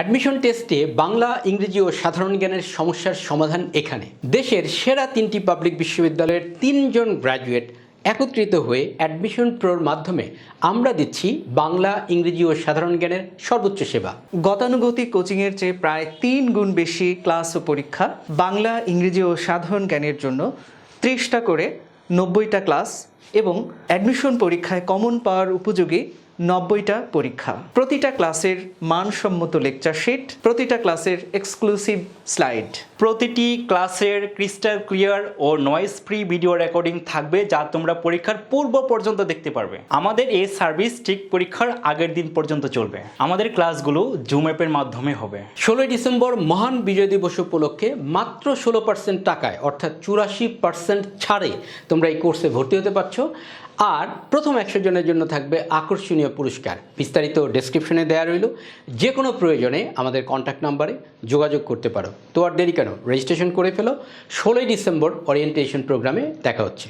Admission টেস্টে বাংলা, ইংরেজি ও সাধারণ জ্ঞানের সমস্যার সমাধান এখানে। দেশের সেরা তিনটি পাবলিক বিশ্ববিদ্যালয়ের তিনজন গ্র্যাজুয়েট একত্রিত হয়ে অ্যাডমিশন প্রোর মাধ্যমে আমরা দিচ্ছি বাংলা, ইংরেজি ও সাধারণ জ্ঞানের সর্বোচ্চ সেবা। গতানুগতিক কোচিংয়ের চেয়ে প্রায় তিন গুণ বেশি ক্লাস ও পরীক্ষা বাংলা, ইংরেজি ও সাধারণ জ্ঞানের জন্য ত্রিশটা করে নব্বইটা ক্লাস এবং অ্যাডমিশন পরীক্ষায় কমন পাওয়ার উপযোগী নব্বইটা পরীক্ষা। প্রতিটা ক্লাসের মানসম্মত লেকচার শিট, প্রতিটা ক্লাসের এক্সক্লুসিভ স্লাইড। প্রতিটি ক্লাসের ক্রিস্টাল ক্লিয়ার ও নয়েজ ফ্রি ভিডিও রেকর্ডিং থাকবে যা তোমরা পরীক্ষার পূর্ব পর্যন্ত দেখতে পারবে। আমাদের এই সার্ভিস ঠিক পরীক্ষার আগের দিন পর্যন্ত চলবে। আমাদের ক্লাসগুলো জুম অ্যাপের মাধ্যমে হবে। ষোলোই ডিসেম্বর মহান বিজয় দিবস উপলক্ষে মাত্র ষোলো পার্সেন্ট টাকায়, অর্থাৎ চুরাশি পার্সেন্ট ছাড়ে তোমরা এই কোর্সে ভর্তি হতে পারছ। আর প্রথম একশো জনের জন্য থাকবে আকর্ষণীয় পুরস্কার। বিস্তারিত ডেসক্রিপশনে দেওয়া রইল। যে কোনো প্রয়োজনে আমাদের কন্ট্যাক্ট নাম্বারে যোগাযোগ করতে পারো। তো আর দেরি কেন? রেজিস্ট্রেশন করে ফেলো। ষোলোই ডিসেম্বর ওরিয়েন্টেশন প্রোগ্রামে দেখা হচ্ছে।